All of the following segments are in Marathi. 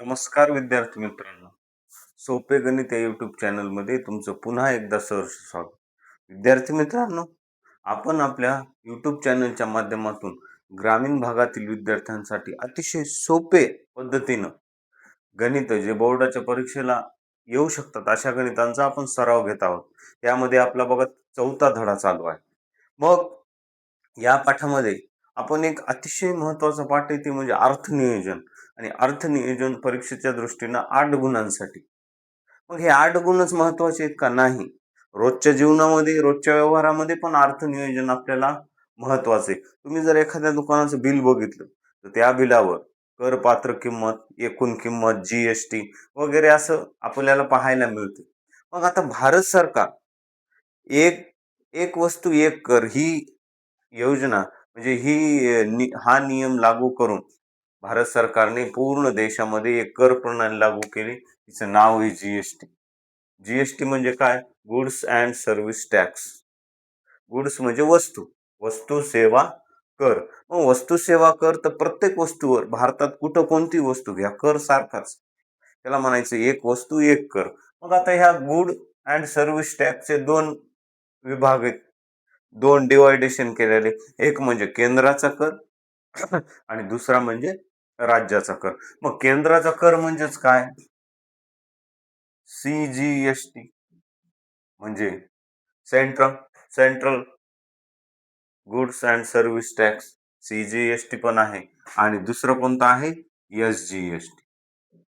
नमस्कार विद्यार्थी मित्रांनो. सोपे गणित या यूट्यूब चॅनलमध्ये तुमचं पुन्हा एकदा सहर्ष स्वागत. विद्यार्थी मित्रांनो आपण आपल्या यूट्यूब चॅनलच्या माध्यमातून ग्रामीण भागातील विद्यार्थ्यांसाठी अतिशय सोपे पद्धतीनं गणित जे बोर्डाच्या परीक्षेला येऊ शकतात अशा गणितांचा आपण सराव घेत आहोत. यामध्ये आपला बघा चौथा धडा चालू आहे. मग या पाठामध्ये आपण एक अतिशय महत्त्वाचा पाठ आहे ते म्हणजे अर्थनियोजन. आणि अर्थनियोजन परीक्षेच्या दृष्टीनं आठ गुणांसाठी. मग हे आठ गुणच महत्त्वाचे आहेत का? नाही. रोजच्या जीवनामध्ये रोजच्या व्यवहारामध्ये पण अर्थनियोजन आपल्याला महत्वाचं आहे. तुम्ही जर एखाद्या दुकानाचं बिल बघितलं तर त्या बिलावर करपात्र किंमत एकूण किंमत जी एस टी वगैरे असं आपल्याला पाहायला मिळते. मग आता भारत सरकार एक एक वस्तू एक कर ही योजना म्हणजे ही नि हा नियम लागू करून भारत सरकारने पूर्ण देशामध्ये एक कर प्रणाली लागू केली. तिचं नाव आहे G S T G S T म्हणजे काय? Goods and service tax goods म्हणजे वस्तू. वस्तू सेवा कर. मग वस्तू सेवा कर तर प्रत्येक वस्तूवर भारतात कुठं कोणती वस्तू घ्या कर सारखाच. त्याला म्हणायचं एक वस्तू एक कर. मग आता ह्या गुड अँड सर्व्हिस टॅक्सचे दोन विभाग आहेत. दोन डिवायडेशन केलेले. एक म्हणजे केंद्राचा कर आणि दुसरा म्हणजे राज्याचा कर. मग केंद्राचा कर म्हणजेच काय? C G S T. म्हणजे central central goods and service tax C G S T पण आहे. आणि दुसरं कोणतं आहे? S G S T.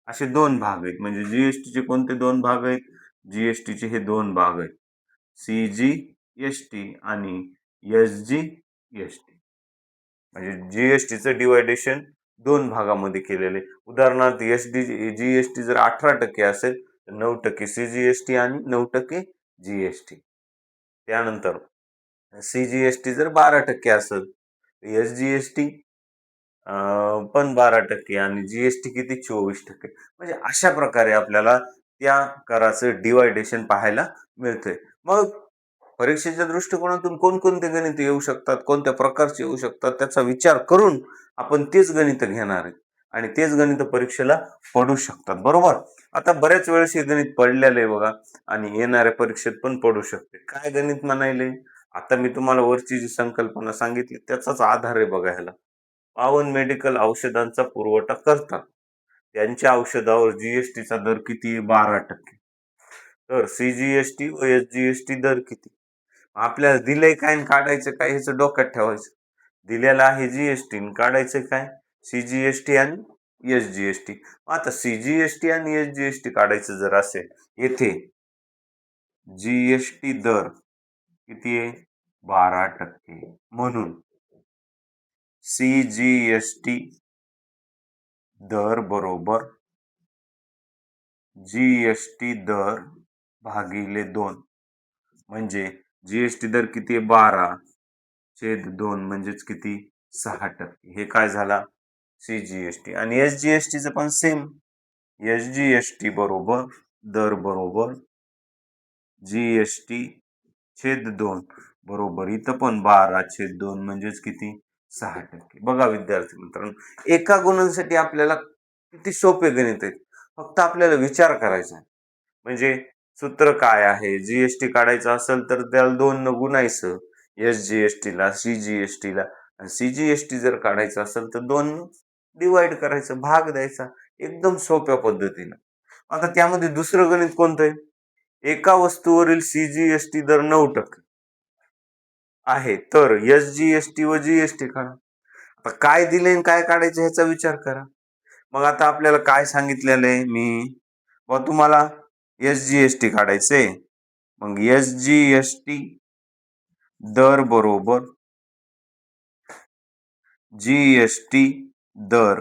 असे दोन भाग आहेत. म्हणजे जीएसटीचे कोणते दोन भाग आहेत? जीएसटीचे हे दोन भाग आहेत. सी जी एस टी आणि एस जी एस टी. म्हणजे जीएसटीचं डिवायडेशन दोन भागामध्ये केलेले. उदाहरणार्थ S D G S T जर अठरा टक्के असेल तर नऊ टक्के सी जी एस टी आणि नऊ टक्के जी एस टी त्यानंतर सी जी एस टी जर बारा टक्के असेल तर एस जी एस टी पण बारा टक्के आणि जी एस टी किती? चोवीस टक्के. म्हणजे अशा प्रकारे आपल्याला त्या कराचं डिवायडेशन पाहायला मिळतंय. मग परीक्षेच्या दृष्टिकोनातून कोणकोणते गणित येऊ शकतात कोणत्या प्रकारचे येऊ शकतात त्याचा विचार करून आपण तेच गणित घेणार आहे. आणि तेच गणित परीक्षेला पडू शकतात. बरोबर? आता बऱ्याच वेळेस हे गणित पडलेलं आहे बघा. आणि येणाऱ्या परीक्षेत पण पडू शकते. काय गणित म्हणायले? आता मी तुम्हाला वरची जी संकल्पना सांगितली त्याचाच आधार आहे बघा ह्याला. पावन मेडिकल औषधांचा पुरवठा करतात. त्यांच्या औषधावर जीएसटीचा दर किती आहे? बारा टक्के. तर सी जी एस टी व एस जी एस टी दर किती? आपल्याला दिलंय काय काढायचं काय ह्याचं डोक्यात ठेवायचं. दिलेलं आहे जीएसटी काढायचं काय? सी जी एस टी आणि एस जी एस टी आता सी जी एस टी आणि एस जी एस टी काढायचं जर असेल येथे जी एस टी दर किती आहे? बारा टक्के. म्हणून सी जी एस टी दर बरोबर जी एस टी दर भागिले दोन. म्हणजे जी एस टी दर किती आहे? बारा छेद दोन म्हणजेच किती? सहा टक्के. हे काय झाला? C G S T. आणि एस जी एस टीचं पण same S G S T बरोबर दर बरोबर जी एस टी छेद दोन बरोबर. इथं पण बारा छेद दोन म्हणजेच किती? सहा टक्के. बघा विद्यार्थी मित्रांनो एका गुणांसाठी आपल्याला किती सोपे गणित आहेत? फक्त आपल्याला विचार करायचा आहे. म्हणजे सूत्र काय आहे? जीएसटी काढायचं असेल तर त्याला दोन गुणायचं. एस जी एस टीला सी जी एस टीला आणि सी जी एस टी जर काढायचं असेल तर दोन डिवाइड करायचं भाग द्यायचा. एकदम सोप्या पद्धतीनं. आता त्यामध्ये दुसरं गणित कोणतं आहे? एका वस्तूवरील सी जी एस टी दर नऊ टक्के आहे. तर एस जी एस टी व जी एस टी काढा. आता काय दिले आणि काय काढायचं ह्याचा विचार करा. मग आता आपल्याला काय सांगितलेलं आहे? मी व तुम्हाला एस जी एस टी काढायचे. मग एस जी एस टी दर बरोबर जी एस टी दर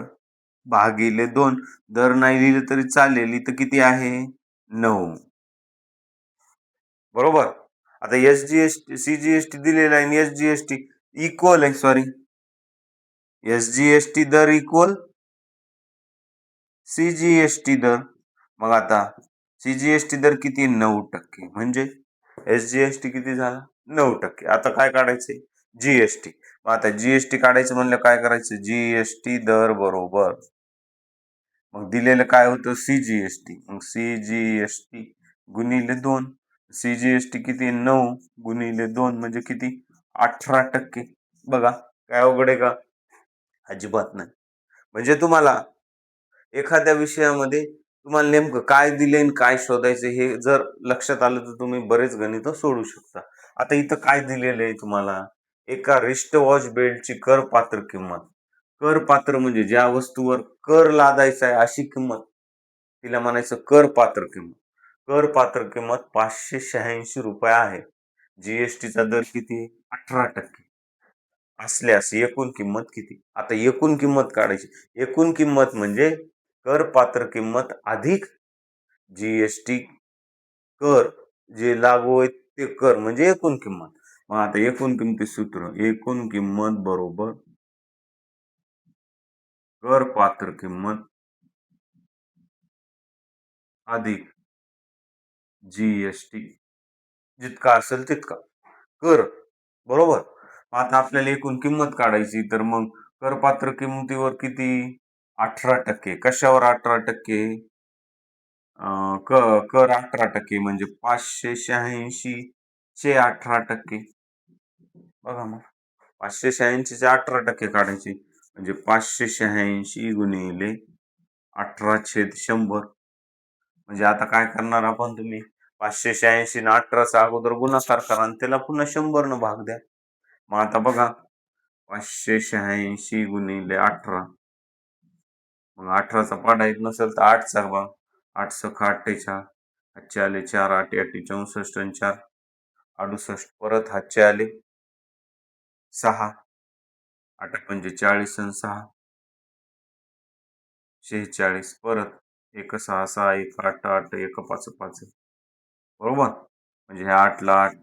भागिले दोन. दर नाही लिहिले तरी चालेल. इथं किती आहे? नऊ. बरोबर? आता S G S T C G S T दिलेला आहे आणि S G S T equal आहे. Sorry S G S T दर equal C G S T दर. मग आता सी जी एस टी दर किती? नऊ टक्के. म्हणजे एस जी एस टी किती झाला? नऊ टक्के. आता काय काढायचंय? जी एस टी मग आता जी एस टी काढायचं म्हणलं काय करायचं? जी एस टी दर बरोबर. मग दिलेलं काय होतं? सी जी एस टी मग सी जी एस टी गुणिले दोन. सी जी एस टी किती? नऊ गुणिले दोन म्हणजे किती? अठरा टक्के. बघा काय अवघड आहे का? अजिबात नाही. म्हणजे तुम्हाला एखाद्या विषयामध्ये तुम्हाला नेमकं काय दिले आणि काय शोधायचं हे जर लक्षात आलं तर तुम्ही बरेच गणित सोडू शकता. आता इथं काय दिलेलं आहे तुम्हाला? एका रिस्ट वॉच बेल्टची कर पात्र किंमत. कर पात्र म्हणजे ज्या वस्तूवर कर लादायचा आहे अशी किंमत. तिला म्हणायचं कर पात्र किंमत. कर पात्र किंमत पाचशे शहाऐंशी रुपये आहे. जीएसटीचा दर किती अठरा टक्के. असल्यास एकूण किंमत किती? आता एकूण किंमत काढायची. एकूण किंमत म्हणजे करपात्र किंमत अधिक जी एस टी कर जे लागू आहे ते कर म्हणजे एकूण किंमत. मग आता एकूण किंमती सूत्र एकूण किंमत बरोबर कर पात्र किंमत अधिक जी एस टी जितका असेल तितका कर बरोबर? आता आपल्याला एकूण किंमत काढायची तर मग करपात्र किंमतीवर किती? अठरा टक्के. कशावर अठरा टक्के? क कर अठरा टक्के म्हणजे पाचशे शहाऐंशी चे अठरा टक्के. बघा मग. पाचशे शहाऐंशीचे अठरा टक्के काढायचे. म्हणजे पाचशे शहाऐंशी गुणिले अठरा छेद शंभर. म्हणजे आता काय करणार आपण तुम्ही? पाचशे शहाऐंशी ना अठराचा अगोदर गुणाकार करा आणि त्याला पुन्हा शंभरनं भाग द्या. मग आता बघा. पाचशे शहाऐंशी गुणिले अठरा. मग अठराचा पाडा येत नसेल तर आठचा बा. आठ सख अठ्ठेचाळ. हातचे आले चार आठ आठी चौसष्ट आणि चार. अडुसष्ट. परत हातचे आले सहा. आठ म्हणजे चाळीस आणि सहा. शेहेचाळीस. परत एक सहा सहा एक आठ आठ एक पाच पाच. बरोबर? म्हणजे ह्या आठला आठ.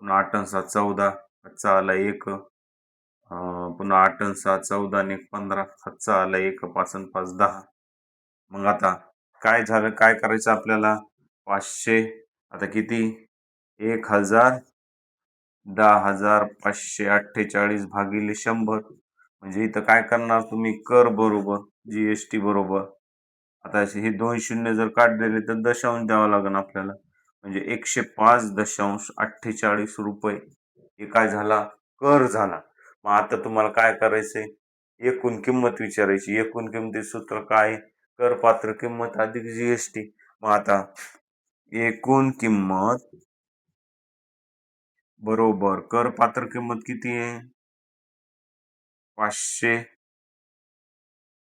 पुन्हा आठ सहा चौदा. आजचा आला एक. पुन्हा आठ सहा चौदा आणि एक पंधरा हातचा आला एक पाच आणि पाच दहा. मग आता काय झालं काय करायचं आपल्याला? पाचशे आता किती? एक हजार दहा हजार पाचशे अठ्ठेचाळीस भागिले शंभर. म्हणजे इथं काय करणार तुम्ही? कर बरोबर जी एस टी बरोबर. आता हे दोन शून्य जर काढलेले तर दशांश द्यावं लागेल आपल्याला. म्हणजे एकशे पाच दशांश अठ्ठेचाळीस रुपये. हे काय झाला? कर झाला. मग आता तुम्हाला काय करायचंय? एकूण किंमत विचारायची. एकूण किंमती सूत्र काय? करपात्र किंमत अधिक जी एस टी मग आता एकूण किंमत बरोबर करपात्र किंमत किती आहे? पाचशे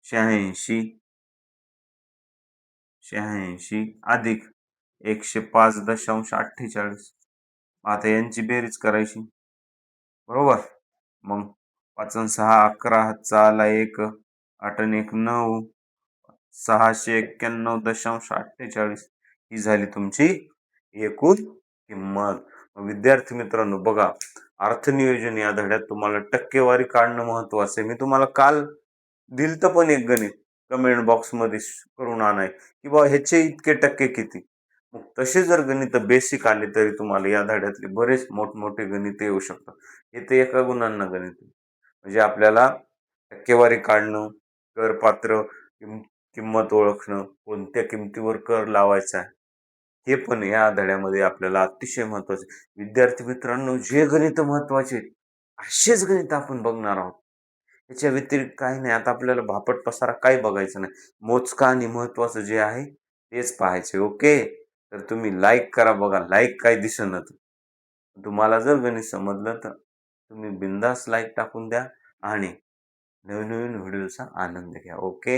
शहाऐंशी. शहाऐंशी अधिक एकशे पाच दशांश अठ्ठेचाळीस. आता यांची बेरीज करायची. बरोबर? मग पाच सहा अकरा हातचा एक आठ एक नऊ सहाशे एक्क्याण्णव दशांश अठ्ठेचाळीस ही झाली तुमची एकूण किंमत. विद्यार्थी मित्रांनो बघा अर्थनियोजन या धड्यात तुम्हाला टक्केवारी काढणं महत्वाचं आहे. मी तुम्हाला काल दिलतं पण एक गणित. कमेंट बॉक्समध्ये करून आणाय. की बा ह्याचे इतके टक्के किती? मग तसे जर गणित बेसिक आले तरी तुम्हाला या धड्यातले बरेच मोठमोठे गणित येऊ शकतात. हे ते एका गुणांना गणित म्हणजे आपल्याला टक्केवारी काढणं कर पात्र किंमत ओळखणं कोणत्या किमतीवर कर लावायचा आहे हे पण या धड्यामध्ये आपल्याला अतिशय महत्त्वाचे विद्यार्थी मित्रांनो जे गणित महत्त्वाचे असेच गणित आपण बघणार आहोत. याच्या व्यतिरिक्त काही नाही आता आपल्याला भापट पसारा काही बघायचं नाही. मोजका आणि महत्वाचं जे आहे तेच पाहायचे ओके? तर तुम्ही लाईक करा बघा. लाईक काय दिसेनात तुम्हाला जर गणित समजलं तर तुम्ही बिंदास लाईक टाकून द्या आणि नवीन नवीन व्हिडिओचा आनंद घ्या. ओके